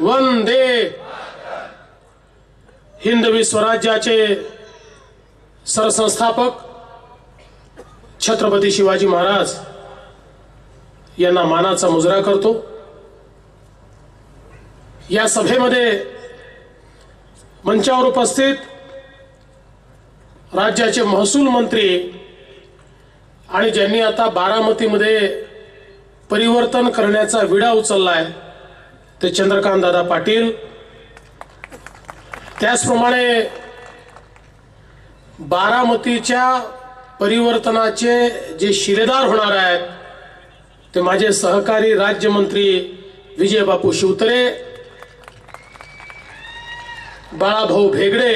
वंदे हिंदवी स्वराज्याचे सरसंस्थापक छत्रपती शिवाजी महाराज यांना मानाचा मुजरा करतो. या सभेमध्ये मंचावर उपस्थित राज्याचे महसूल मंत्री आणि ज्यांनी आता बारामतीमध्ये परिवर्तन करण्याचा विडा उचललाय ते चंद्रकांत दादा पाटील. त्याचप्रमाणे बारामतीच्या परिवर्तनाचे जे शिलेदार होणार आहेत ते माझे सहकारी राज्यमंत्री विजय बापू शिवतरे बाळाभाऊ भेगडे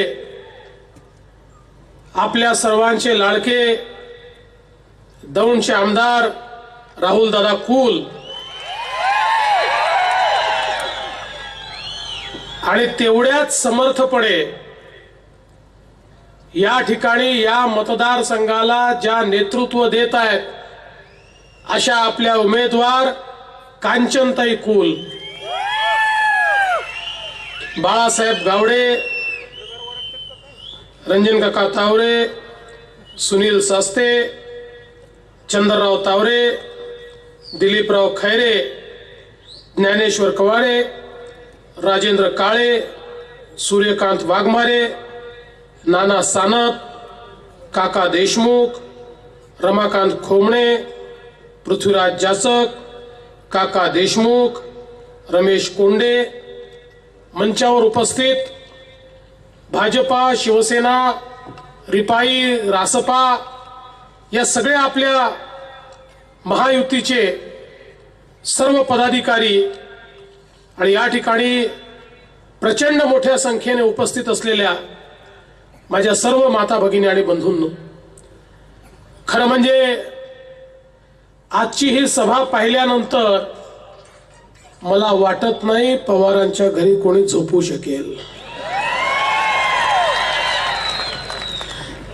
आपल्या सर्वांचे लाडके दौंडचे आमदार राहुल दादा कुल आणि तेवढ्याच समर्थपणे या ठिकाणी या मतदारसंघाला ज्या नेतृत्व देत आहेत अशा आपल्या उमेदवार कांचनताई कुल. बाळासाहेब गावडे रंजन काका तावरे सुनील सास्ते चंद्रराव तावरे दिलीपराव खैरे ज्ञानेश्वर कवाडे राजेंद्र काळे सूर्यकांत वाघमारे नाना सानप काका देशमुख रमाकांत खोमणे पृथ्वीराज जाचक काका देशमुख रमेश कोंडे मंचावर उपस्थित भाजपा शिवसेना रिपाई रासपा या सगळ्या आपल्या महायुतीचे सर्व पदाधिकारी आणि या ठिकाणी प्रचंड मोठ्या संख्येने उपस्थित असलेल्या माझ्या सर्व माता भगिनी आणि बंधूंनो खरं म्हणजे आजची ही सभा पाहिल्यानंतर मला वाटत नाही पवारांच्या घरी कोणी झोपू शकेल.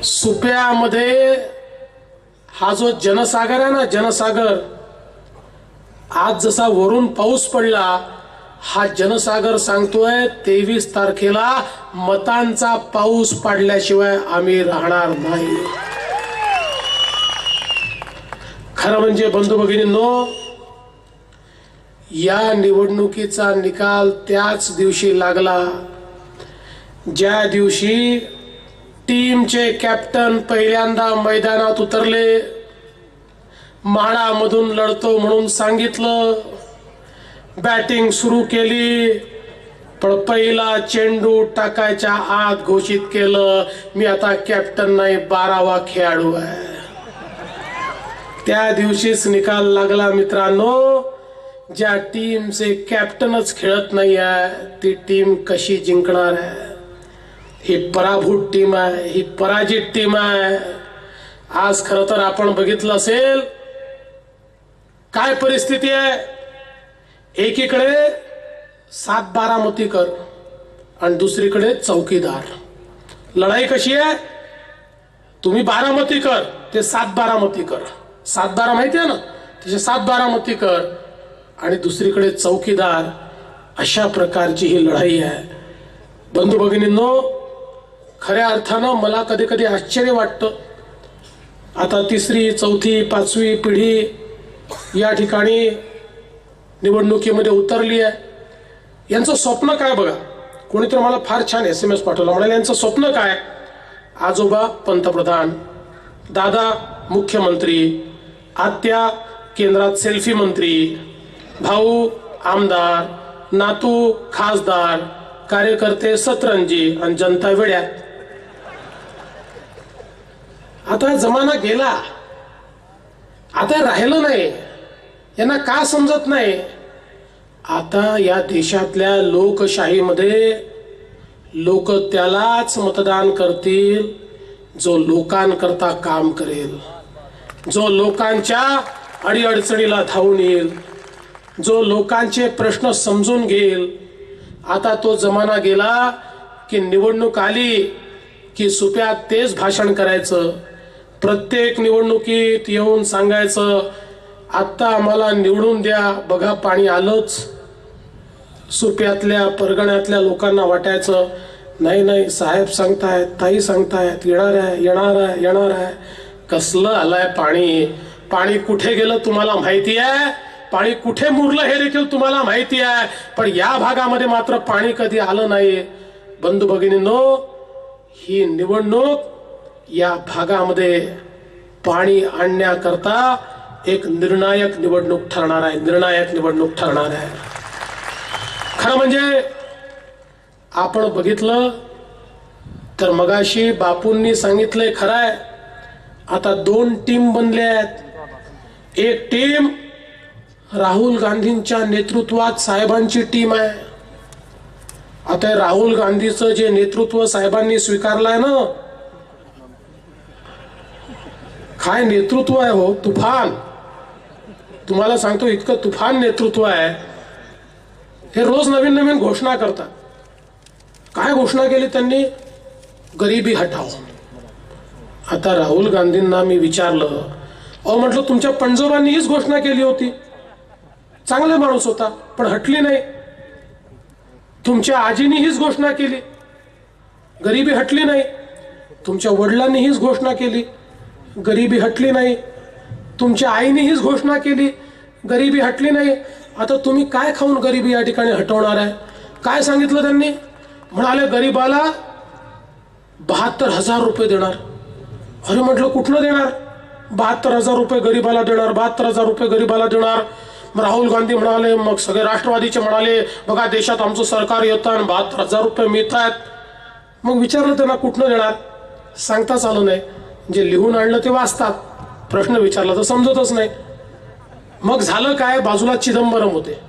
सुप्यामध्ये हा जो जनसागर आहे ना जनसागर आज जसा वरून पाऊस पडला हा जनसागर सांगतोय तेवीस तारखेला मतांचा पाऊस पडल्याशिवाय आम्ही राहणार नाही. खरं म्हणजे बंधू भगिनींनो या निवडणुकीचा निकाल त्याच दिवशी लागला ज्या दिवशी टीमचे कॅप्टन पहिल्यांदा मैदानात उतरले माळामधून लढतो म्हणून सांगितलं बॅटिंग सुरू केली. पण पहिला चेंडू टाकायच्या आत घोषित केलं मी आता कॅप्टन नाही बारावा खेळाडू आहे. त्या दिवशीच निकाल लागला मित्रांनो. ज्या टीमचे कॅप्टनच खेळत नाही आहे ती टीम कशी जिंकणार आहे? ही पराभूत टीम आहे ही पराजित टीम आहे. आज खरं तर आपण बघितलं असेल काय परिस्थिती आहे? एकीकडे सात बारामतीकर आणि दुसरीकडे चौकीदार. लढाई कशी आहे? तुम्ही बारामतीकर ते सात बारामतीकर सात बारा माहिती आहे ना? त्याचे सात बारामतीकर आणि दुसरीकडे चौकीदार अशा प्रकारची ही लढाई आहे. बंधू भगिनींनो खऱ्या अर्थानं मला कधी कधी आश्चर्य वाटतं. आता तिसरी चौथी पाचवी पिढी या ठिकाणी निवडणुकीमध्ये उतरली आहे. यांचं स्वप्न काय बघा? कोणीतरी मला फार छान एस एम एस पाठवला. म्हणाले यांचं स्वप्न काय? आजोबा पंतप्रधान दादा मुख्यमंत्री आत्या केंद्रात सेल्फी मंत्री भाऊ आमदार नातू खासदार कार्यकर्ते सतरंजी आणि जनता वेड्यात. आता जमाना गेला. आता राहिलं नाही. यांना का समजत नाही? आता या देशातल्या लोकशाहीमध्ये लोक त्यालाच मतदान करतील जो लोकांकरता काम करेल जो लोकांच्या अडीअडचणीला धावून येईल जो लोकांचे प्रश्न समजून घेईल. आता तो जमाना गेला की निवडणूक आली की सुप्यात तेच भाषण करायचं. प्रत्येक निवडणुकीत येऊन सांगायचं आत्ता आम्हाला निवडून द्या बघा पाणी आलंच. सुप्यातल्या परगण्यातल्या लोकांना वाटायचं नाही नाही साहेब सांगतायत ताई सांगतायत येणार आहे येणार आहे येणार आहे. कसलं आलंय पाणी? पाणी कुठे गेलं तुम्हाला माहिती आहे? पाणी कुठे मुरलं हे देखील तुम्हाला माहिती आहे. पण या भागामध्ये मात्र पाणी कधी आलं नाही. बंधू भगिनींनो ही निवडणूक या भागामध्ये पाणी आणण्याकरता एक निर्णायक निवडणूक ठरणार आहे निर्णायक निवडणूक ठरणार आहे. खरं म्हणजे आपण बघितलं तर मगाशी बापूंनी सांगितलंय खरं आहे आता दोन टीम बनल्या आहेत. एक टीम राहुल गांधींच्या नेतृत्वात साहेबांची टीम आहे. आता राहुल गांधीचं जे नेतृत्व साहेबांनी स्वीकारलंय ना काय नेतृत्व आहे हो? तुफान. तुम्हाला सांगतो इतकं तुफान नेतृत्व आहे. हे रोज नवीन नवीन घोषणा करतात. काय घोषणा केली त्यांनी? गरिबी हटाव आता राहुल गांधींना मी विचारलं अहो म्हटलं तुमच्या पणजोबांनी हीच घोषणा केली होती. चांगला माणूस होता पण हटली नाही. तुमच्या आजीनी हीच घोषणा केली. गरिबी हटली नाही. तुमच्या वडिलांनी हीच घोषणा केली. गरिबी हटली नाही. तुमच्या आईने हीच घोषणा केली गरिबी हटली नाही. आता तुम्ही काय खाऊन गरिबी या ठिकाणी हटवणार आहे? काय सांगितलं त्यांनी? म्हणाले गरिबाला बहात्तर हजार रुपये देणार. अरे म्हटलं कुठनं देणार? बहात्तर हजार रुपये गरिबाला देणार बहात्तर हजार रुपये गरिबाला देणार. राहुल गांधी म्हणाले मग सगळे राष्ट्रवादीचे म्हणाले बघा देशात आमचं सरकार येतं आणि बहात्तर हजार रुपये मिळत आहेत. मग विचारलं त्यांना कुठनं देणार? सांगताच आलं नाही. जे लिहून आणलं ते वाचतात. प्रश्न विचारला तर समजतच नाही. मग झालं काय? बाजूला चिदंबरम होते.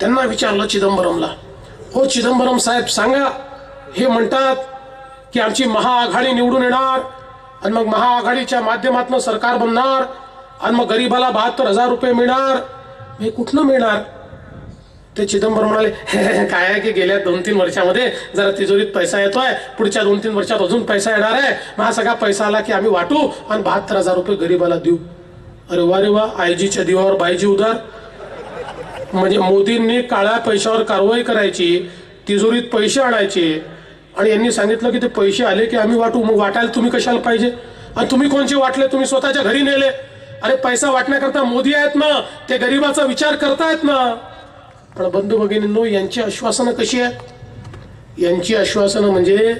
त्यांना विचारलं चिदंबरमला हो चिदंबरम साहेब सांगा. हे म्हणतात की आमची महाआघाडी निवडून येणार आणि मग महाआघाडीच्या माध्यमातून सरकार बनणार आणि मग गरीबाला बहात्तर हजार रुपये मिळणार. हे कुठनं मिळणार? ते चिदंबरम म्हणाले काय आहे की गेल्या दोन तीन वर्षामध्ये जरा तिजोरीत पैसा येतोय पुढच्या दोन तीन वर्षात अजून पैसा येणार आहे. मग हा सगळा पैसा आला की आम्ही वाटू आणि बहात्तर हजार रुपये गरीबाला देऊ. अरे वा रे वा आयजीच्या दिवावर बायजी उदार. म्हणजे मोदींनी काळ्या पैशावर कारवाई करायची तिजोरीत पैसे आणायचे आणि यांनी सांगितलं की ते पैसे आले की आम्ही वाटू. मग वाटायला तुम्ही कशाला पाहिजे? आणि तुम्ही कोणचे वाटले? तुम्ही स्वतःच्या घरी नेले. अरे पैसा वाटण्याकरता मोदी आहेत ना ते गरीबाचा विचार करतायत ना. पण बंधू भगिनींनो यांची आश्वासनं कशी आहेत? यांची आश्वासनं म्हणजे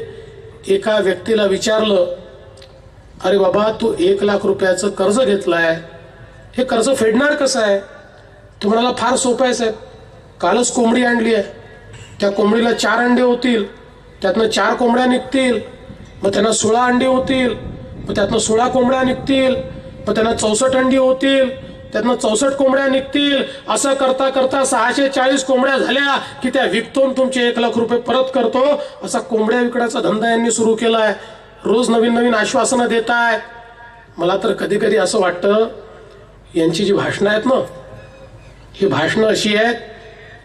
एका व्यक्तीला विचारलं अरे बाबा तू एक लाख रुपयाचं कर्ज घेतलाय. हे कर्ज फेडणार कसं आहे? तो म्हणाला फार सोपं आहे साहेब. कालच कोंबडी आणली आहे. त्या कोंबडीला चार अंडे होतील. त्यातनं चार कोंबड्या निघतील. मग त्यांना सोळा अंडी होतील. मग त्यातनं सोळा कोंबड्या निघतील. मग त्यांना चौसष्ट अंडी होतील. त्यांना चौसष्ट कोंबड्या निघतील. असं करता करता सहाशे चाळीस कोंबड्या झाल्या की त्या विकतून तुमचे एक लाख रुपये परत करतो. असा कोंबड्या विकण्याचा धंदा यांनी सुरू केलाय. रोज नवीन नवीन आश्वासनं देत आहे मला तर कधी कधी असं वाटतं यांची जी भाषणं आहेत ना ही भाषणं अशी आहेत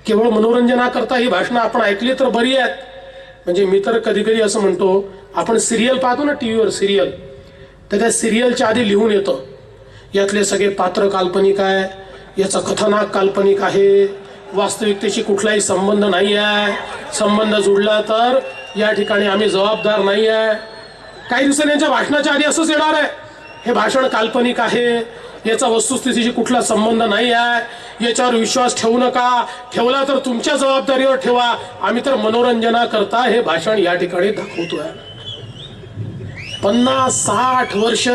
केवळ मनोरंजनाकरता ही भाषणं आपण ऐकली तर बरी आहेत. म्हणजे मी तर कधी कधी असं म्हणतो आपण सिरियल पाहतो ना टी व्हीवर सिरियल तर त्या सिरियलच्या आधी लिहून येतं. यातले सगळे पात्र काल्पनिक आहे. याचं कथानक काल्पनिक आहे. वास्तविकतेशी कुठलाही संबंध नाही आहे. संबंध जुडला तर या ठिकाणी आम्ही जबाबदार नाही आहे. काही दिवसांनी यांच्या भाषणाच्या आधी असंच येणार आहे. हे भाषण काल्पनिक आहे. याचा वस्तुस्थितीशी कुठला संबंध नाही आहे. याच्यावर विश्वास ठेवू नका. ठेवला तर तुमच्या जबाबदारीवर ठेवा. आम्ही तर मनोरंजनाकरता हे भाषण या ठिकाणी दाखवतोय. पन्नास साठ वर्ष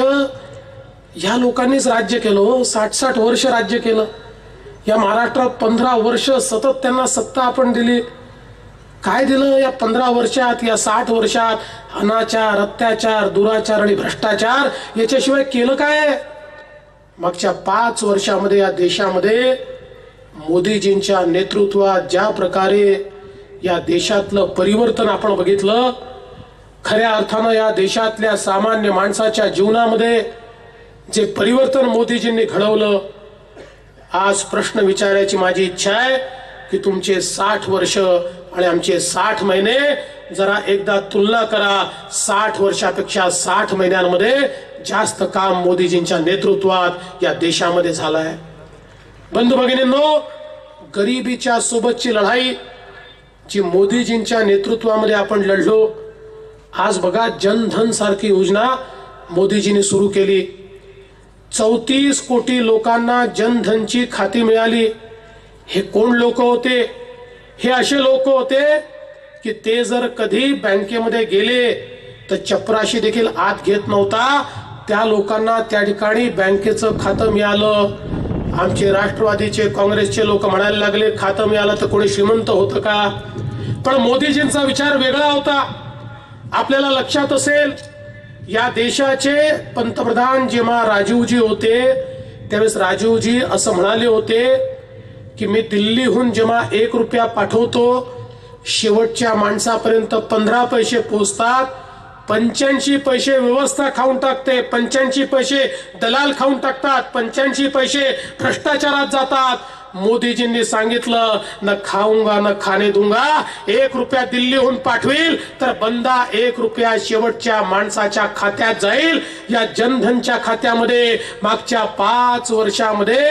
ह्या लोकांनीच राज्य केलं हो. साठ साठ वर्ष राज्य केलं. या महाराष्ट्रात पंधरा वर्ष सतत त्यांना सत्ता आपण दिली. काय दिलं या पंधरा वर्षात या साठ वर्षात? अनाचार अत्याचार दुराचार आणि भ्रष्टाचार याच्याशिवाय केलं काय? मागच्या पाच वर्षामध्ये या देशामध्ये मोदीजींच्या नेतृत्वात ज्या प्रकारे या देशातलं परिवर्तन आपण बघितलं खऱ्या अर्थानं या देशातल्या सामान्य माणसाच्या जीवनामध्ये जे परिवर्तन मोदीजींनी घडवलं आज प्रश्न विचारायची माझी इच्छा आहे की तुमचे साठ वर्ष आणि आमचे साठ महिने जरा एकदा तुलना करा. साठ वर्षापेक्षा साठ महिन्यांमध्ये जास्त काम मोदीजींच्या नेतृत्वात या देशामध्ये झालं आहे बंधू भगिनींनो गरिबीच्या सोबतची लढाई जी मोदीजींच्या नेतृत्वामध्ये आपण लढलो आज बघा जनधन सारखी योजना मोदीजींनी सुरू केली. चौतीस कोटी लोकांना जनधनची खाती मिळाली. हे कोण लोक होते? हे असे लोक होते की ते जर कधी बँकेमध्ये गेले तर चपराशी देखील आत घेत नव्हता. त्या लोकांना त्या ठिकाणी बँकेचं खातं मिळालं. आमचे राष्ट्रवादीचे काँग्रेसचे लोक म्हणायला लागले खातं मिळालं तर कोणी श्रीमंत होतं का? पण मोदीजींचा विचार वेगळा होता. आपल्याला लक्षात असेल या देशाचे पंतप्रधान जेव्हा राजीवजी होते त्यावेळेस राजीवजी असं म्हणाले होते की मी दिल्लीहून जेव्हा एक रुपया पाठवतो शेवटच्या माणसापर्यंत पंधरा पैसे पोचतात पंच्याऐंशी पैसे व्यवस्था खाऊन टाकते पंच्याऐंशी पैसे दलाल खाऊन टाकतात पंच्याऐंशी पैसे भ्रष्टाचारात जातात मोदीजींनी सांगितलं न खाऊंगा न खाणे दूंगा. एक रुपया दिल्लीहून पाठवील तर बंदा एक रुपया शेवटच्या माणसाच्या खात्यात जाईल. या जनधनच्या खात्यामध्ये मागच्या पाच वर्षामध्ये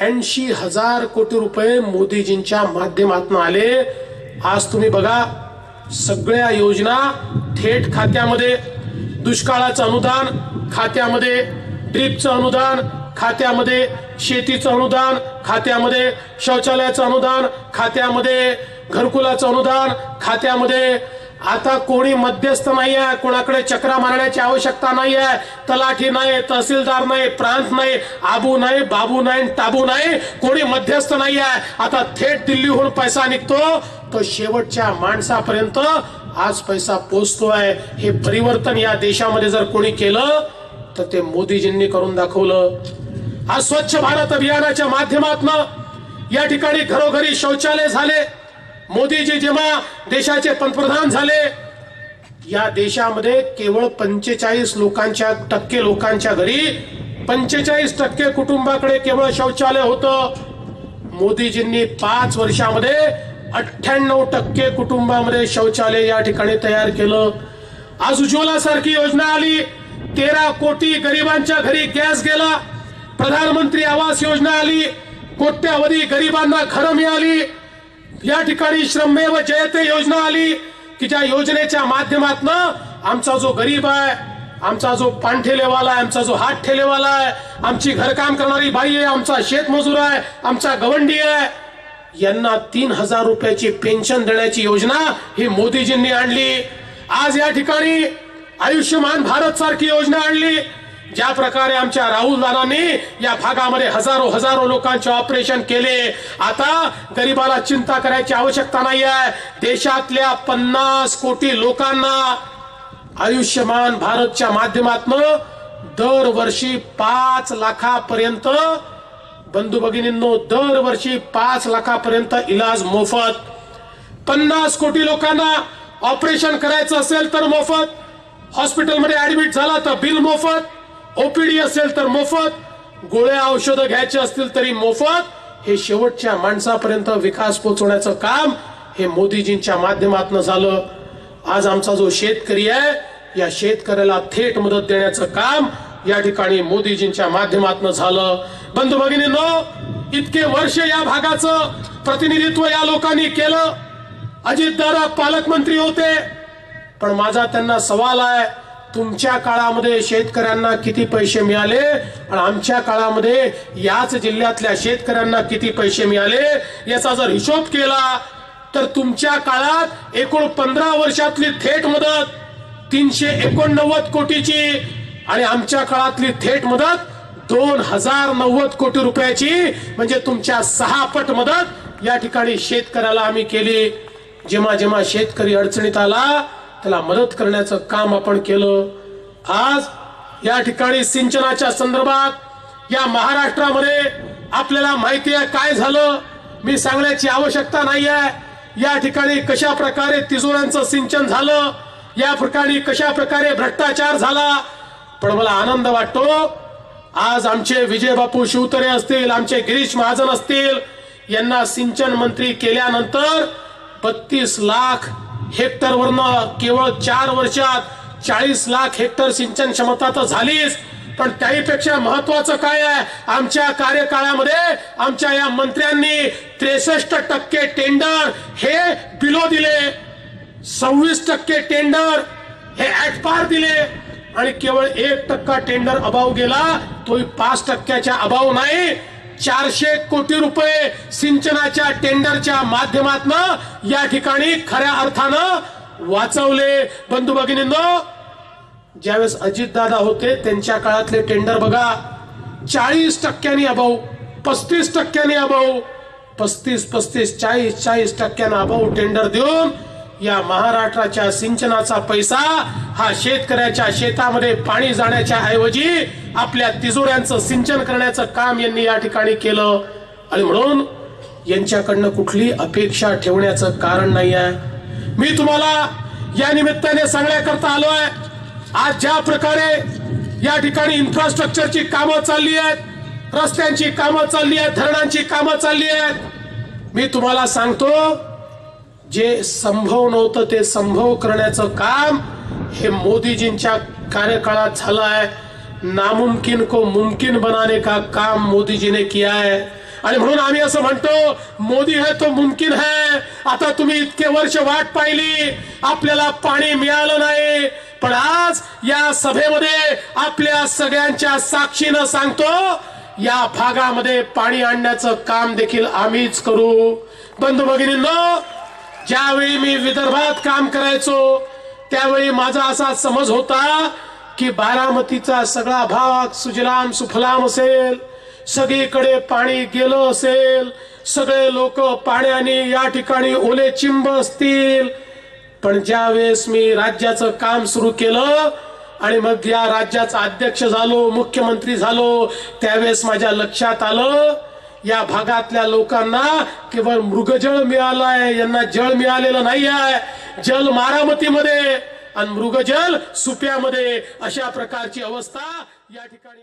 ऐंशी हजार कोटी रुपये मोदीजींच्या माध्यमातून आले. आज तुम्ही बघा सगळ्या योजना थेट खात्यामध्ये दुष्काळाचं अनुदान खात्यामध्ये ड्रीपचं अनुदान खात्यामध्ये शेतीचं अनुदान खात्यामध्ये शौचालयाचं अनुदान खात्यामध्ये घरकुलाचं अनुदान खात्यामध्ये आता कोणी मध्यस्थ नाही आहे कोणाकडे चक्रा मारण्याची आवश्यकता नाही आहे तलाठी नाही तहसीलदार नाही प्रांत नाही आबू नाही बाबू नाही टाबू नाही कोणी मध्यस्थ नाही आहे. आता थेट दिल्लीहून पैसा निघतो तो शेवटच्या माणसापर्यंत आज पैसा पोचतोय. हे परिवर्तन या देशामध्ये जर कोणी केलं तर ते मोदीजींनी करून दाखवलं. आज स्वच्छ भारत अभियानाच्या माध्यमातून या ठिकाणी घरोघरी शौचालय झाले. मोदीजी जेव्हा देशाचे पंतप्रधान झाले या देशामध्ये केवळ पंचेचाळीस लोकांच्या टक्के लोकांच्या घरी पंचेचाळीस टक्के कुटुंबाकडे केवळ शौचालय होतं. मोदीजींनी पाच वर्षामध्ये अठ्ठ्याण्णव टक्के कुटुंबामध्ये शौचालय या ठिकाणी तयार केलं. आज उज्ज्वला सारखी योजना आली. तेरा कोटी गरिबांच्या घरी गॅस गेला. प्रधानमंत्री आवास योजना आली कोट्यावधी गरिबांना घरं मिळाली. या ठिकाणी श्रमेव जयते योजना आली की ज्या योजनेच्या माध्यमातून आमचा जो गरीब आहे आमचा जो पानठेलेवाला आहे आमचा जो हात ठेलेवाला आहे आमची घरकाम करणारी बाई आहे आमचा शेतमजूर आहे आमचा गवंडी आहे यांना तीन हजार रुपयाची पेन्शन देण्याची योजना ही मोदीजींनी आणली. आज या ठिकाणी आयुष्यमान भारत सारखी योजना आणली. ज्या प्रकारे आमच्या राहुल दादांनी या भागामध्ये हजारो हजारो लोकांचे ऑपरेशन केले आता गरीबाला चिंता करायची आवश्यकता नाही आहे देशातल्या पन्नास कोटी लोकांना आयुष्यमान भारतच्या माध्यमातून दरवर्षी पाच लाखापर्यंत बंधू भगिनींनो दरवर्षी पाच लाखापर्यंत इलाज मोफत. पन्नास कोटी लोकांना ऑपरेशन करायचं असेल तर मोफत. हॉस्पिटलमध्ये ऍडमिट झाला तर बिल मोफत. ओपीडी असेल तर मोफत गोळ्या औषधं घ्यायचे असतील तरी मोफत. हे शेवटच्या माणसापर्यंत विकास पोहोचवण्याचं काम हे मोदीजींच्या माध्यमातून झालं. आज आमचा जो शेतकरी आहे या शेतकऱ्याला थेट मदत देण्याचं काम या ठिकाणी मोदीजींच्या माध्यमातून झालं. बंधू भगिनींनो इतके वर्ष या भागाचं प्रतिनिधित्व या लोकांनी केलं. अजितदादा पालकमंत्री होते. पण माझा त्यांना सवाल आहे तुमच्या काळामध्ये शेतकऱ्यांना किती पैसे मिळाले? आणि आमच्या काळामध्ये याच जिल्ह्यातल्या शेतकऱ्यांना किती पैसे मिळाले? याचा जर हिशोब केला तर तुमच्या काळात एकूण पंधरा वर्षातली थेट मदत तीनशे एकोणनव्वद कोटीची आणि आमच्या काळातली थेट मदत दोन हजार नव्वद कोटी रुपयाची. म्हणजे तुमच्या सहा पट मदत या ठिकाणी शेतकऱ्याला आम्ही केली. जेव्हा जेव्हा शेतकरी अडचणीत आला त्याला मदत करण्याचं काम आपण केलं. आज या ठिकाणी सिंचनाच्या संदर्भात या महाराष्ट्रामध्ये आपल्याला माहिती आहे काय झालं. मी सांगण्याची आवश्यकता नाही आहे. या ठिकाणी कशा प्रकारे तिजोऱ्यांचं सिंचन झालं या ठिकाणी कशा प्रकारे भ्रष्टाचार झाला पण मला आनंद वाटतो. आज आमचे विजय बापू शिवतरे असतील आमचे गिरीश महाजन असतील यांना सिंचन मंत्री केल्यानंतर बत्तीस लाख हेक्टरवरनं केवळ चार वर्षात चाळीस लाख हेक्टर सिंचन क्षमता तर झालीच. पण त्याहीपेक्षा महत्वाचं काय आहे? आमच्या कार्यकाळामध्ये आमच्या या मंत्र्यांनी त्रेसष्ट टक्के टेंडर हे बिलो दिले. सव्वीस टक्के टेंडर हे ऍटपार दिले. आणि केवळ एक टक्का टेंडर अभाव गेला तोही पाच टक्क्याच्या अभाव नाही. चारशे कोटी रुपये सिंचनाच्या टेंडरच्या माध्यमातून या ठिकाणी खऱ्या अर्थानं वाचवले. बंधू भगिनींनो ज्यावेळेस अजितदादा होते त्यांच्या काळातले टेंडर बघा. चाळीस टक्क्यांनी अभाव पस्तीस टक्क्यांनी अभाव पस्तीस पस्तीस चाळीस चाळीस टक्क्यानं अभाव टेंडर देऊन या महाराष्ट्राच्या सिंचनाचा पैसा हा शेतकऱ्याच्या शेतामध्ये पाणी जाण्याच्या ऐवजी आपल्या तिजोऱ्यांचं सिंचन करण्याचं काम यांनी या ठिकाणी केलं. आणि म्हणून यांच्याकडनं कुठली अपेक्षा ठेवण्याचं कारण नाही आहे. मी तुम्हाला या निमित्ताने सांगण्याकरता आलो आहे. आज ज्या प्रकारे या ठिकाणी इन्फ्रास्ट्रक्चरची कामं चालली आहेत रस्त्यांची कामं चालली आहेत धरणांची कामं चालली आहेत मी तुम्हाला सांगतो जे संभव नव्हतं ते संभव करण्याचं काम हे मोदीजींच्या कार्यकाळात झालं आहे. नामुमकिन को मुमकिन बनाने का काम मोदीजीने किया आहे. आणि म्हणून आम्ही असं म्हणतो मोदी है तो मुमकिन है. आता तुम्ही इतके वर्ष वाट पाहिली आपल्याला पाणी मिळालं नाही. पण आज या सभेमध्ये आपल्या सगळ्यांच्या साक्षीनं सांगतो या भागामध्ये पाणी आणण्याचं काम देखील आम्हीच करू. बंधू भगिनींना ज्यावेळी मी विदर्भात काम करायचो त्यावेळी माझा असा समज होता की बारामतीचा सगळा भाग सुजलाम सुफलाम असेल सगळीकडे पाणी गेलं असेल सगळे लोक पाण्याने या ठिकाणी ओले चिंब असतील. पण ज्या वेळेस मी राज्याचं काम सुरू केलं आणि मग या राज्याचा अध्यक्ष झालो मुख्यमंत्री झालो त्यावेळेस माझ्या लक्षात आलं या भागातल्या लोकांना केवळ मृगजळ मिळालंय यांना जळ मिळालेलं नाही आहे जल मारामतीमध्ये आणि मृगजल सुप्यामध्ये अशा प्रकारची अवस्था या ठिकाणी